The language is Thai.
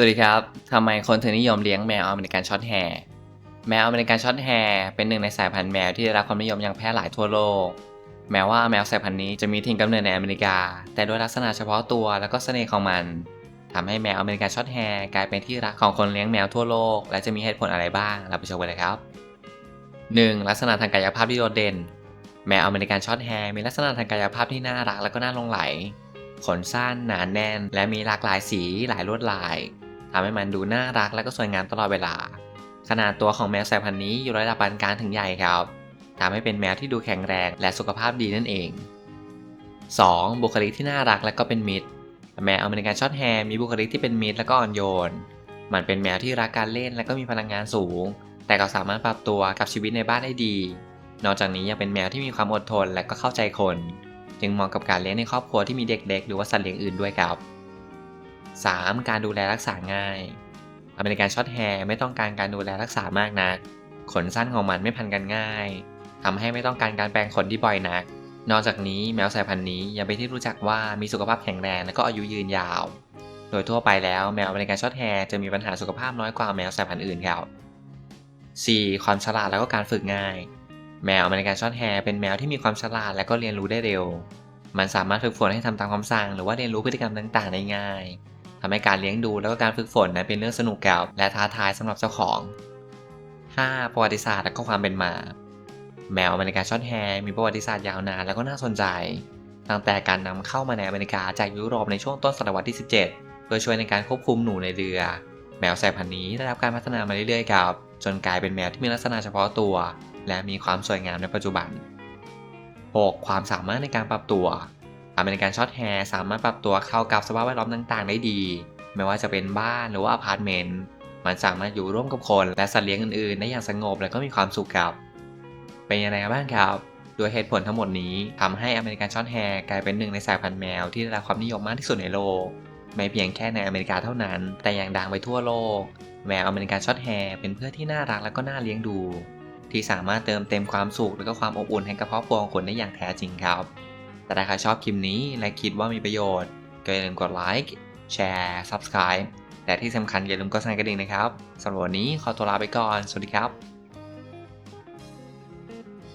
วัสดีครับ ทำไมคนถึงนิยมเลี้ยงแมวอเมริกันช็อตแฮร์ แมวอเมริกันช็อตแฮร์เป็นหนึ่งในสายพันธุ์แมวที่ได้รับความนิยมอย่างแพร่หลายทั่วโลก แม้ว่าแมวสายพันธุ์นี้จะมีถิ่นกำเนิดในอเมริกา แต่ด้วยลักษณะเฉพาะตัวและก็เสน่ห์ของมันทำให้แมวอเมริกันช็อตแฮร์กลายเป็นที่รักของคนเลี้ยงแมวทั่วโลก และจะมีเหตุผลอะไรบ้าง เราไปชมกันเลยครับ 1. ลักษณะทางกายภาพที่โดดเด่น แมวอเมริกันช็อตแฮร์มีลักษณะทางกายภาพที่น่ารักและก็น่าหลงไหล ขนสั้นหนาแน่น และมีหลากหลายสีหลายลวดลาย ทำให้มันดูน่ารักและก็สวยงามตลอดเวลา ขนาดตัวของแมวสายพันธุ์นี้อยู่ระดับปานกลางถึงใหญ่ครับทำให้เป็นแมวที่ดูแข็งแรงและสุขภาพดีนั่นเอง 2. บุคลิกที่น่ารักและก็เป็นมิตร แมวอเมริกันช็อตแฮร์มีบุคลิกที่เป็นมิตรและก็อ่อนโยน มันเป็นแมวที่รักการเล่นและก็มีพลังงานสูง แต่ก็สามารถปรับตัวกับชีวิตในบ้านได้ดี นอกจากนี้ยังเป็นแมวที่มีความอดทนและก็เข้าใจคน จึงเหมาะกับการเลี้ยงในครอบครัวที่มีเด็กเล็กหรือว่าสัตว์เลี้ยงอื่นด้วยครับ 3. การดูแลรักษาง่าย อเมริกันช็อตแฮร์ไม่ต้องการการดูแลรักษามากนัก ขนสั้นของมันไม่พันกันง่ายทำให้ไม่ต้องการการแปรงขนที่บ่อยนัก นอกจากนี้แมวสายพันธุ์นี้ยังเป็นที่รู้จักว่ามีสุขภาพแข็งแรงและก็อายุยืนยาว โดยทั่วไปแล้วแมวอเมริกันช็อตแฮร์จะมีปัญหาสุขภาพน้อยกว่าแมวสายพันธุ์อื่นครับ 4. ความฉลาดและก็การฝึกง่าย แมวอเมริกันช็อตแฮร์เป็นแมวที่มีความฉลาดและก็เรียนรู้ได้เร็ว มันสามารถฝึกฝนให้ทำตามคำสั่ง หรือว่าเรียนรู้พฤติกรรมต่างๆได้ง่าย ทำให้การเลี้ยงดูแล้วก็การฝึกฝนนั้นเป็นเรื่องสนุกกับและท้าทายสำหรับเจ้าของ 5. ประวัติศาสตร์และก็ความเป็นมา แมวอเมริกันช็อตแฮร์มีประวัติศาสตร์ยาวนานและก็น่าสนใจ ตั้งแต่การนำเข้ามาในอเมริกาจากยุโรปในช่วงต้นศตวรรษที่ 17 เพื่อช่วยในการควบคุมหนูในเรือ แมวสายพันธุ์นี้ได้รับการพัฒนามาเรื่อยๆครับจนกลายเป็นแมวที่มีลักษณะเฉพาะตัว และมีความสวยงามในปัจจุบัน 6. ความสามารถในการปรับตัว อเมริกันช็อตแฮร์สามารถปรับตัวเข้ากับสภาพแวดล้อมต่างๆ ได้ดี ไม่ว่าจะเป็นบ้านหรือว่าอพาร์ตเมนต์มันสามารถอยู่ร่วมกับคนและสัตว์เลี้ยงอื่นๆ ได้อย่างสงบและก็มีความสุขครับ เป็นยังไงบ้างครับด้วยเหตุผลทั้งหมดนี้ทำให้อเมริกันช็อตแฮร์กลายเป็นหนึ่งในสายพันธุ์แมวที่ได้รับความนิยมมากที่สุดในโลก ไม่เพียงแค่ในอเมริกาเท่านั้น แต่ยังดังไปทั่วโลก แมวอเมริกันช็อตแฮร์เป็นเพื่อนที่น่ารักและก็น่าเลี้ยงดู ที่สามารถเติมเต็มความสุขและก็ความอบอุ่นให้กับครอบครัวของคุณได้อย่างแท้จริงครับ แต่ถ้าใครชอบคลิปนี้และคิดว่ามีประโยชน์ ก็อย่าลืมกดไลค์แชร์ Subscribe และที่สำคัญอย่าลืมกดสั่นกระดิ่งนะครับสำหรับวันนี้ขอตัวลาไปก่อน สวัสดีครับ